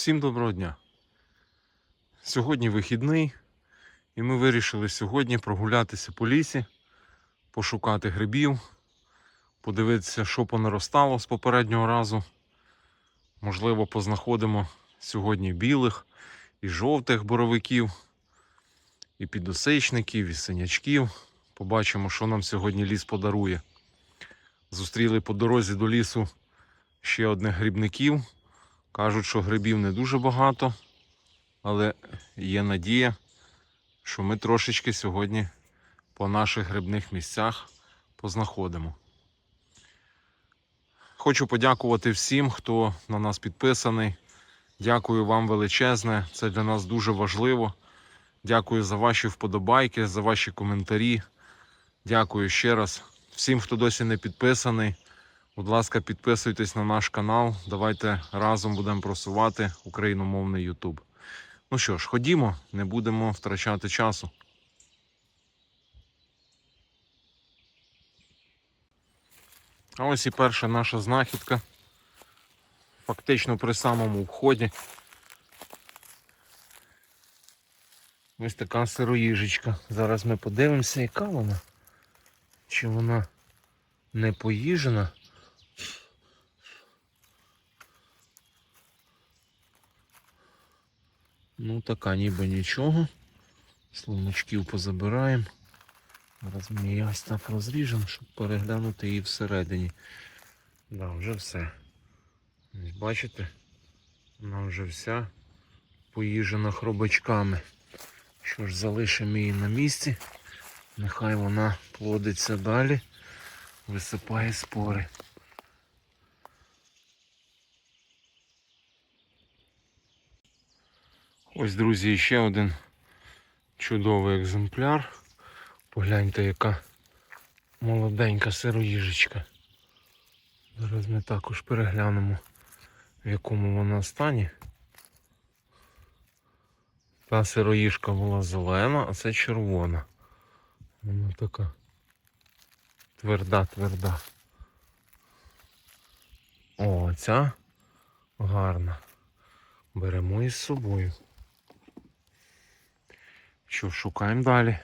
Всім доброго дня. Сьогодні вихідний, і ми вирішили сьогодні прогулятися по лісі, пошукати грибів, подивитися, що понаростало з попереднього разу. Можливо, познаходимо сьогодні білих і жовтих боровиків, і підосичників, і синячків. Побачимо, що нам сьогодні ліс подарує. Зустріли по дорозі до лісу ще одних грибників. Кажуть, що грибів не дуже багато, але є надія, що ми трошечки сьогодні по наших грибних місцях познаходимо. Хочу подякувати всім, хто на нас підписаний. Дякую вам величезне. Це для нас дуже важливо. Дякую за ваші вподобайки, за ваші коментарі. Дякую ще раз. Всім, хто досі не підписаний. Будь ласка, підписуйтесь на наш канал. Давайте разом будемо просувати україномовний YouTube. Ну що ж, ходімо, не будемо втрачати часу. А ось і перша наша знахідка. Фактично при самому вході. Ось така сироїжечка. Зараз ми подивимося, яка вона. Чи вона не поїжена. Ну, така ніби нічого. Словничків позабираємо. Зараз ми її ось так розріжемо, щоб переглянути її всередині. Да, вже все. Бачите? Вона вже вся поїжена хробачками. Що ж, залишимо її на місці. Нехай вона плодиться далі, висипає спори. Ось, друзі, ще один чудовий екземпляр. Погляньте, яка молоденька сироїжечка. Зараз ми також переглянемо, в якому вона стані. Та сироїжка була зелена, а це червона. Вона така тверда, тверда. О, ця гарна. Беремо із собою. Що, шукаємо далі.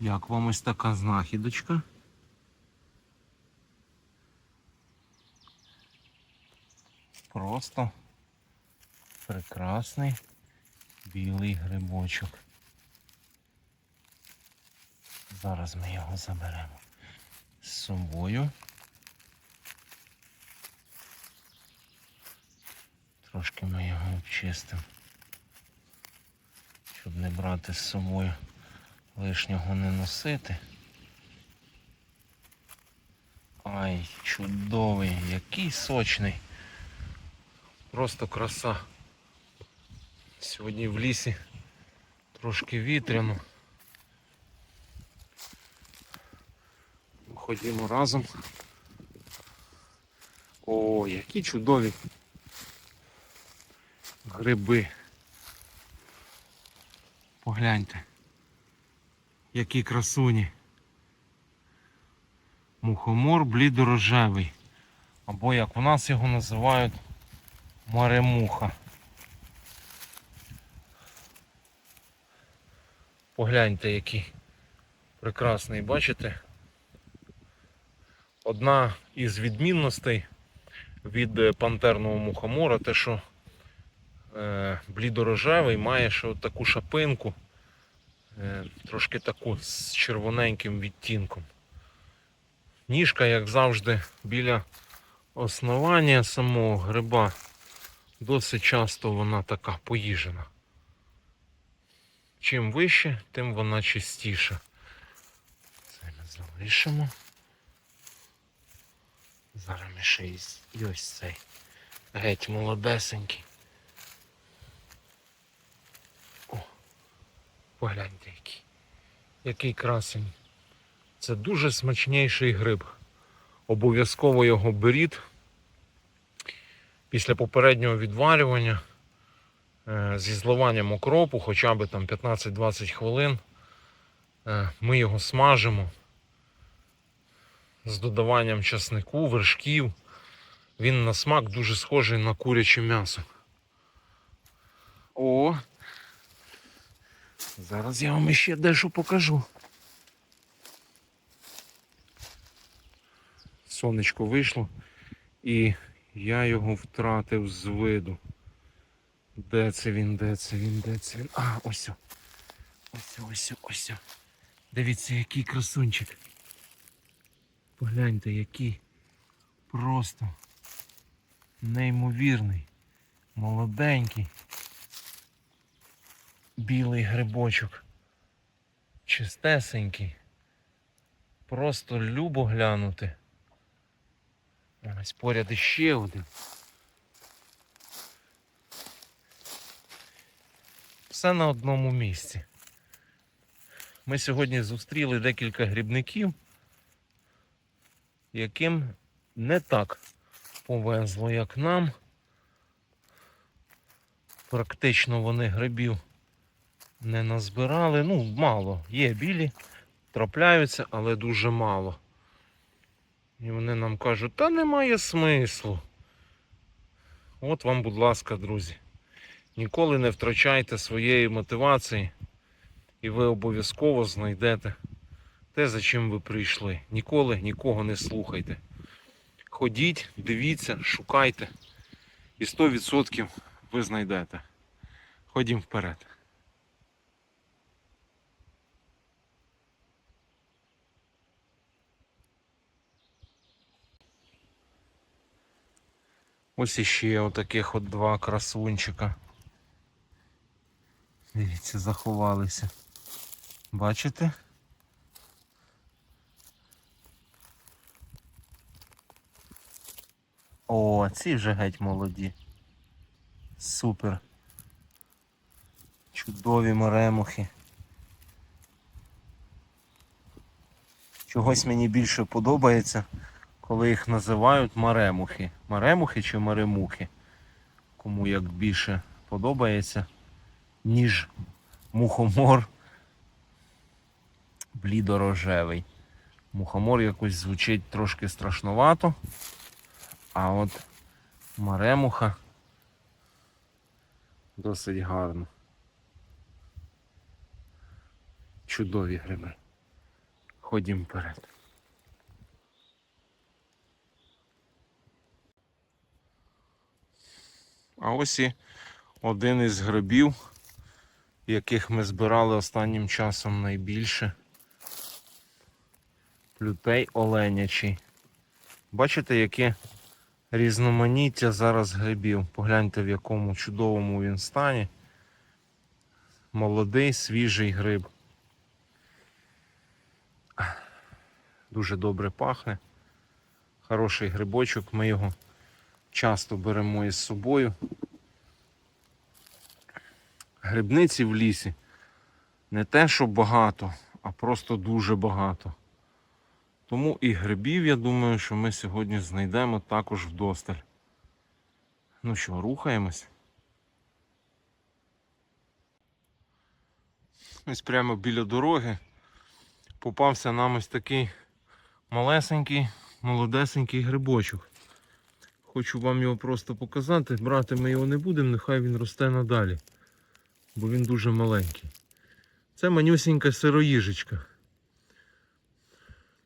Як вам ось така знахідочка? Просто прекрасний білий грибочок. Зараз ми його заберемо з собою. Трошки ми його обчистимо, щоб не брати з собою лишнього не носити. Ай, чудовий, який сочний. Просто краса. Сьогодні в лісі трошки вітряно. Ходімо разом. О, які чудові гриби. Погляньте. Які красуні. Мухомор блідорожевий. Або як у нас його називають маремуха. Погляньте, який прекрасний, бачите? Одна із відмінностей від е, пантерного мухомора, те, що е, блідорожевий має ще от таку шапинку, е, трошки таку з червоненьким відтінком. Ніжка, як завжди, біля основання самого гриба. Досить часто вона така поїжена. Чим вище, тим вона чистіша. Це ми залишимо. Зараз ми ще і і ось цей геть молодесенький. О, погляньте який. Який красень. Це дуже смачніший гриб. Обов'язково його беріть. Після попереднього відварювання е, зі зливанням окропу, хоча б там 15-20 хвилин. Е, Ми його смажимо з додаванням часнику, вершків. Він на смак дуже схожий на куряче м'ясо. О! Зараз я вам ще дещо покажу. Сонечко вийшло і я його втратив з виду. Де це він, де це він, де це він? А, ось. Ось, ось, ось. Дивіться, який красунчик. Погляньте, який просто неймовірний, молоденький, білий грибочок, чистесенький. Просто любо глянути. Ось поряд іще один. Все на одному місці. Ми сьогодні зустріли декілька грибників, яким не так повезло, як нам. Практично вони грибів не назбирали. Ну, мало. Є білі, трапляються, але дуже мало. І вони нам кажуть, та немає смислу. От вам, будь ласка, друзі. Ніколи не втрачайте своєї мотивації, і ви обов'язково знайдете те, за чим ви прийшли. Ніколи нікого не слухайте. Ходіть, дивіться, шукайте. І 100% ви знайдете. Ходім вперед. Ось іще отаких от два красунчика. Дивіться, заховалися. Бачите? О, ці вже геть молоді. Супер. Чудові моремухи. Чогось мені більше подобається, коли їх називають маремухи. Маремухи чи маремухи. Кому як більше подобається, ніж мухомор блідорожевий. Мухомор якось звучить трошки страшновато. А от маремуха досить гарно. Чудові гриби. Ходім вперед. А ось і один із грибів, яких ми збирали останнім часом найбільше. Плютей оленячий. Бачите, яке різноманіття зараз грибів. Погляньте, в якому чудовому він стані. Молодий, свіжий гриб. Дуже добре пахне. Хороший грибочок, ми його часто беремо із собою. Грибниці в лісі не те, що багато, а просто дуже багато. Тому і грибів, я думаю, що ми сьогодні знайдемо також вдосталь. Ну що, рухаємось? Ось прямо біля дороги попався нам ось такий малесенький, молодесенький грибочок. Хочу вам його просто показати. Брати ми його не будемо, нехай він росте надалі. Бо він дуже маленький. Це манюсінька сироїжечка.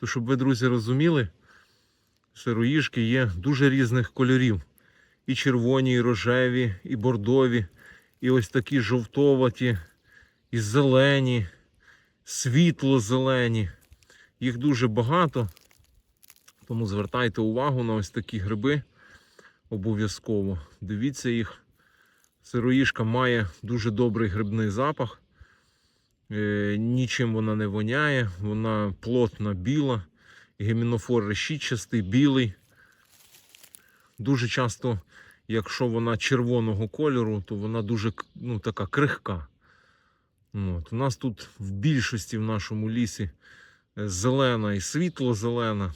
То щоб ви, друзі, розуміли, сироїжки є дуже різних кольорів. І червоні, і рожеві, і бордові, і ось такі жовтоваті, і зелені, світло-зелені. Їх дуже багато. Тому звертайте увагу на ось такі гриби обов'язково. Дивіться їх. Сироїжка має дуже добрий грибний запах. Е, нічим вона не воняє, вона плотна біла, гемінофор решітчастий, білий. Дуже часто, якщо вона червоного кольору, то вона дуже ну, така крихка. От. У нас тут в більшості в нашому лісі е, зелена і світло-зелена.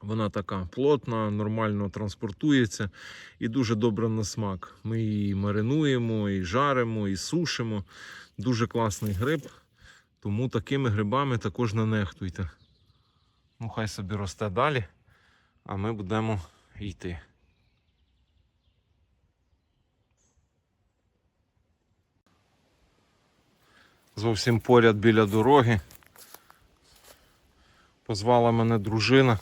Вона така плотна, нормально транспортується і дуже добре на смак. Ми її маринуємо, і жаримо, і сушимо. Дуже класний гриб. Тому такими грибами також не нехтуйте. Ну, хай собі росте далі, а ми будемо йти. Зовсім поряд біля дороги. Позвала мене дружина,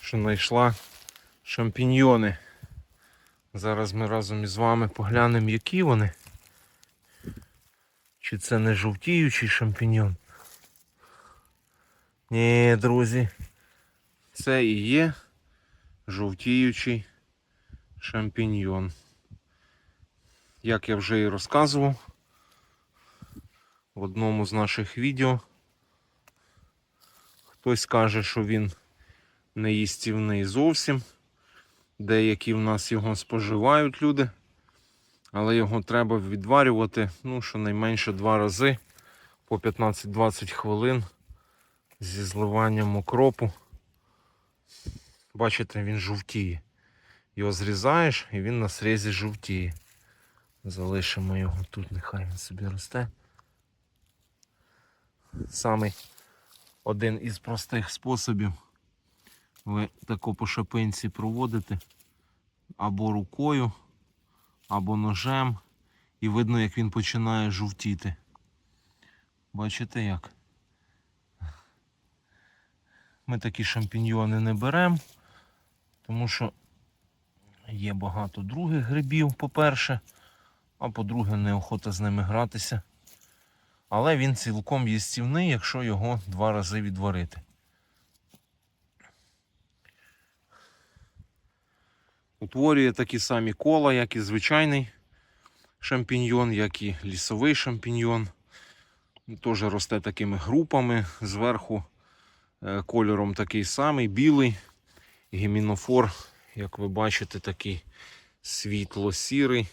що знайшла шампіньйони. Зараз ми разом із вами поглянемо, які вони. Чи це не жовтіючий шампіньйон? Ні, друзі, це і є жовтіючий шампіньйон. Як я вже і розказував в одному з наших відео, хтось каже, що він не їстівний зовсім. Деякі в нас його споживають люди, але його треба відварювати ну, щонайменше два рази по 15-20 хвилин зі зливанням окропу. Бачите, він жовтіє. Його зрізаєш і він на срізі жовтіє. Залишимо його тут, нехай він собі росте. Самий один із простих способів ви тако по шапинці проводите або рукою, або ножем, і видно, як він починає жовтіти. Бачите як? Ми такі шампіньйони не беремо, тому що є багато других грибів, по-перше, а по-друге, неохота з ними гратися. Але він цілком їстівний, якщо його два рази відварити. Утворює такі самі кола, як і звичайний шампіньйон, як і лісовий шампіньйон. Теж росте такими групами. Зверху е, кольором такий самий, білий. Гемінофор, як ви бачите, такий світло-сірий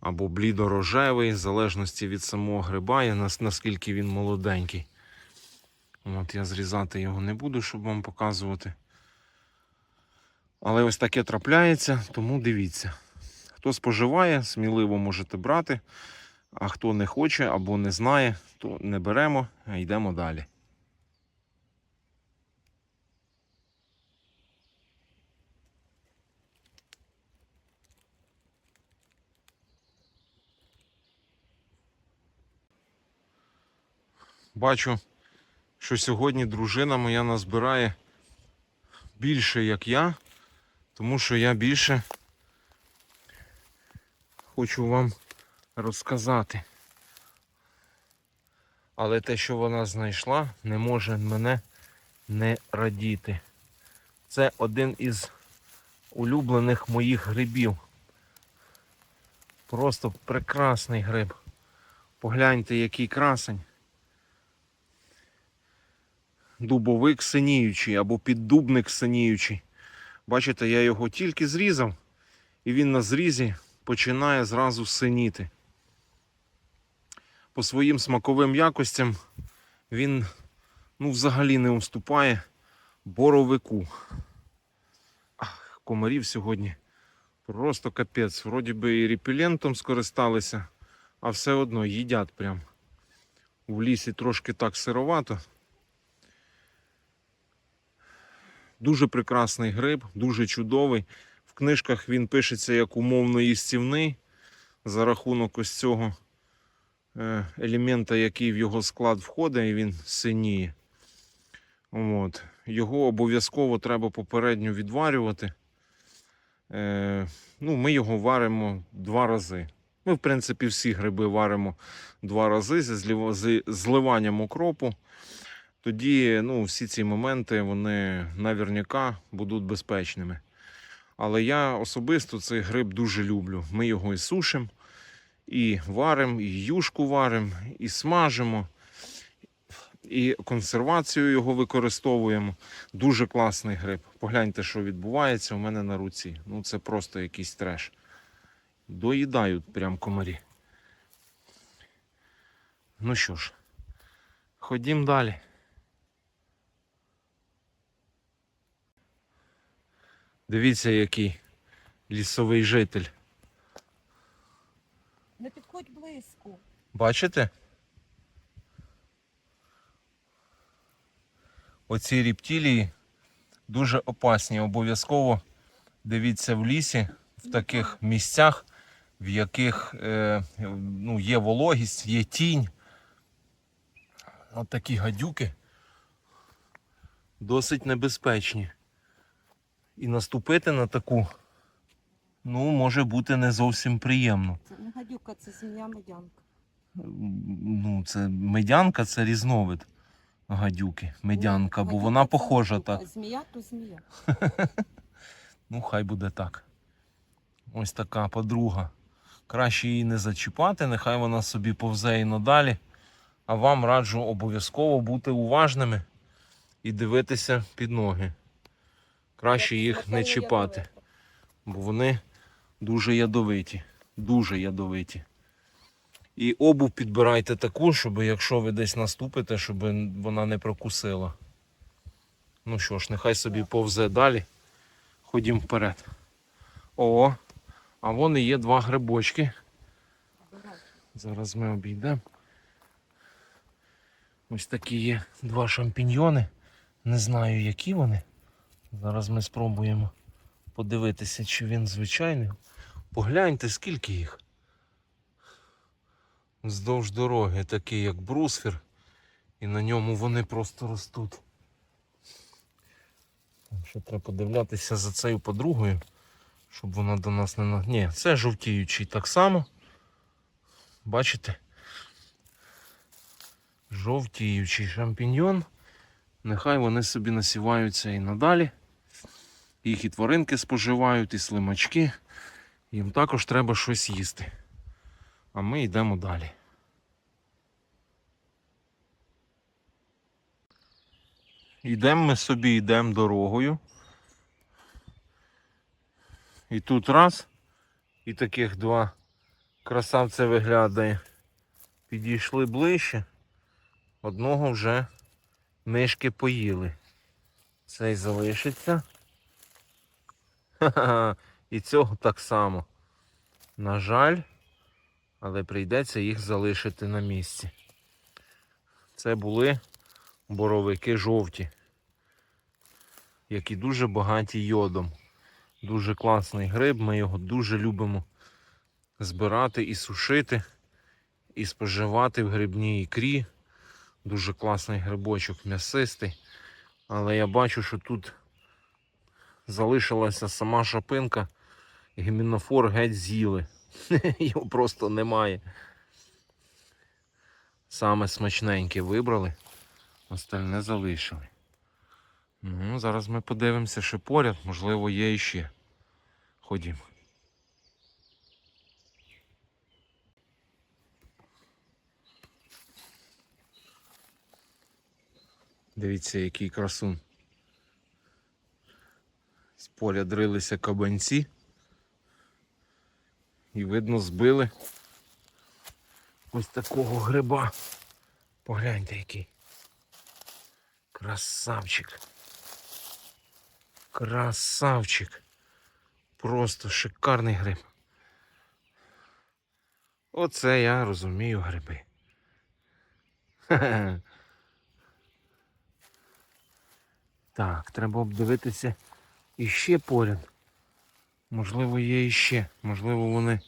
або блідорожевий, в залежності від самого гриба, і наскільки він молоденький. От я зрізати його не буду, щоб вам показувати. Але ось таке трапляється, тому дивіться. Хто споживає, сміливо можете брати. А хто не хоче або не знає, то не беремо, а йдемо далі. Бачу, що сьогодні дружина моя назбирає більше, як я, тому що я більше хочу вам розказати. Але те, що вона знайшла, не може мене не радіти. Це один із улюблених моїх грибів. Просто прекрасний гриб. Погляньте, який красень. Дубовик синіючий або піддубник синіючий. Бачите, я його тільки зрізав, і він на зрізі починає зразу синіти. По своїм смаковим якостям він ну, взагалі не уступає боровику. Ах, комарів сьогодні просто капець. Вроді би і репелентом скористалися, а все одно їдять прям. В лісі трошки так сировато. Дуже прекрасний гриб, дуже чудовий. В книжках він пишеться як умовно їстівний за рахунок ось цього е, елемента, який в його склад входить, і він синіє. От. Його обов'язково треба попередньо відварювати. Е, ну, ми його варимо два рази. Ми, в принципі, всі гриби варимо два рази зі зливанням окропу. Тоді ну, всі ці моменти вони наверняка будуть безпечними. Але я особисто цей гриб дуже люблю. Ми його і сушимо, і варимо, і юшку варимо, і смажимо, і консервацію його використовуємо. Дуже класний гриб. Погляньте, що відбувається у мене на руці. Ну це просто якийсь треш. Доїдають прям комарі. Ну що ж, ходім далі. Дивіться, який лісовий житель. Не підходь близько. Бачите? Оці рептилії дуже опасні. Обов'язково дивіться в лісі, в таких місцях, в яких е, ну, є вологість, є тінь. От такі гадюки досить небезпечні. І наступити на таку, ну, може бути не зовсім приємно. Це не гадюка, це змія медянка. Ну, це медянка це різновид гадюки. Медянка, бо вона похожа так. а Змія то змія. Ну, хай буде так. Ось така подруга. Краще її не зачіпати, нехай вона собі повзе і надалі. А вам раджу обов'язково бути уважними і дивитися під ноги. Краще їх не чіпати, бо вони дуже ядовиті. Дуже ядовиті. І обув підбирайте таку, щоб якщо ви десь наступите, щоб вона не прокусила. Ну що ж, нехай собі повзе далі. Ходім вперед. О, а вон і є два грибочки. Зараз ми обійдемо. Ось такі є два шампіньйони. Не знаю, які вони. Зараз ми спробуємо подивитися, чи він звичайний. Погляньте, скільки їх. Вздовж дороги, такий як брусфір. І на ньому вони просто ростуть. Ще треба подивлятися за цією подругою, щоб вона до нас не на. Ні, це жовтіючий так само. Бачите? Жовтіючий шампіньйон. Нехай вони собі насіваються і надалі. Їх і тваринки споживають, і слимачки. Їм також треба щось їсти. А ми йдемо далі. Йдемо ми собі, йдемо дорогою. І тут раз, і таких два красавця виглядає. Підійшли ближче. Одного вже мишки поїли. Цей залишиться. Ха-ха. І цього так само. На жаль, але прийдеться їх залишити на місці. Це були боровики жовті, які дуже багаті йодом. Дуже класний гриб, ми його дуже любимо збирати і сушити, і споживати в грибній ікрі. Дуже класний грибочок, м'ясистий. Але я бачу, що тут залишилася сама шапинка, гімінофор геть з'їли. Його просто немає. Саме смачненьке вибрали, остальне залишили. Ну, зараз ми подивимося, що поряд, можливо, є іще. Ходімо. Дивіться, який красун. Поля дрилися кабанці. І видно збили ось такого гриба. Погляньте який. Красавчик. Красавчик. Просто шикарний гриб. Оце я розумію гриби. Так, треба обдивитися іще поряд. Можливо, є іще. Можливо, вони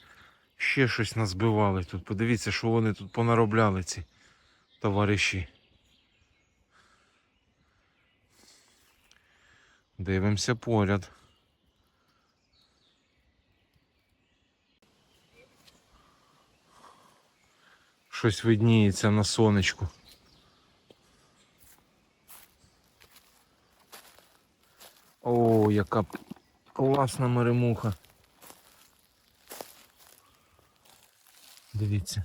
ще щось назбивали тут. Подивіться, що вони тут понаробляли ці товариші. Дивимося поряд. Щось видніється на сонечку. О, яка класна меремуха. Дивіться.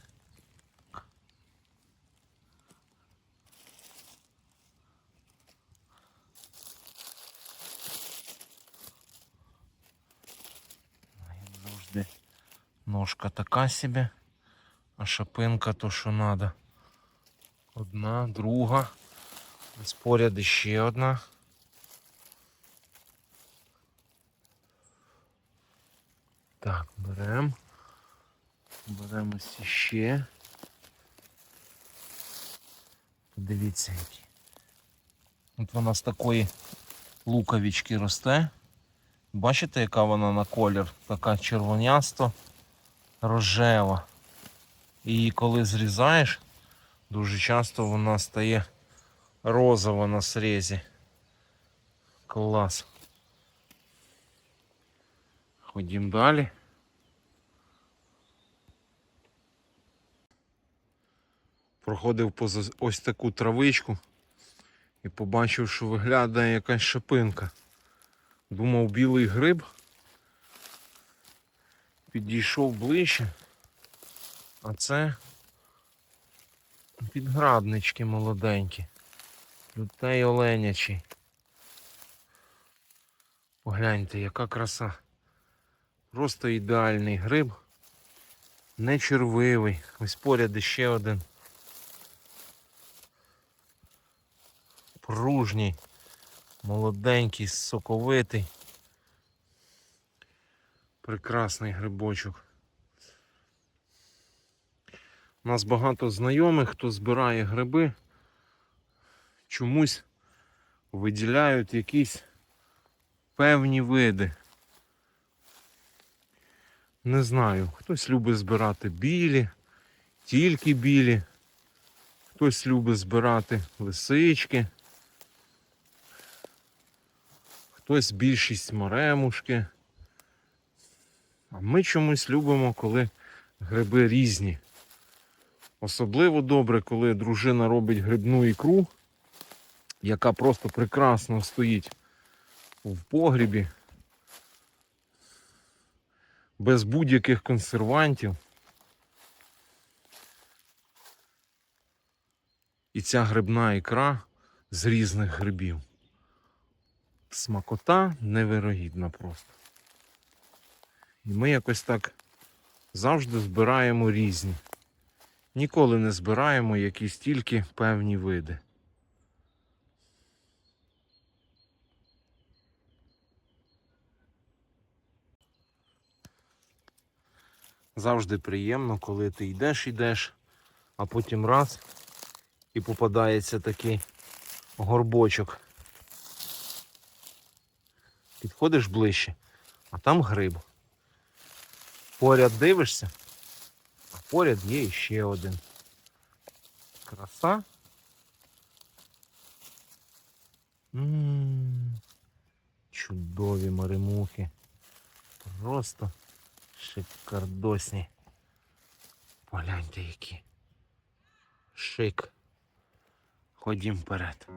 Завжди. Ножка така собі, а шапинка то що надо. Одна, друга. Ось поряд іще одна. Так, беремо. Беремо ось ще. Подивіться які. От вона з такої луковички росте. Бачите, яка вона на колір? Така червонясто рожева. І коли зрізаєш, дуже часто вона стає розова на срезі. Клас. Ходім далі. Проходив поза ось таку травичку і побачив, що виглядає якась шипинка. Думав білий гриб. Підійшов ближче, а це підграднички молоденькі. Лютей оленячий. Погляньте, яка краса. Просто ідеальний гриб. Не червивий. Ось поряд іще один. Пружній, молоденький, соковитий. Прекрасний грибочок. У нас багато знайомих, хто збирає гриби, чомусь виділяють якісь певні види. Не знаю, хтось любить збирати білі, тільки білі, хтось любить збирати лисички, хтось більшість моремушки. А ми чомусь любимо, коли гриби різні. Особливо добре, коли дружина робить грибну ікру, яка просто прекрасно стоїть в погрібі, без будь-яких консервантів. І ця грибна ікра з різних грибів. Смакота невирогідна просто. І ми якось так завжди збираємо різні. Ніколи не збираємо якісь тільки певні види. Завжди приємно, коли ти йдеш, йдеш, а потім раз і попадається такий горбочок. Підходиш ближче, а там гриб. Поряд дивишся, а поряд є ще один. Краса. М, Чудові маримухи. Просто шикардосні. Погляньте які. Шик. Ходім вперед.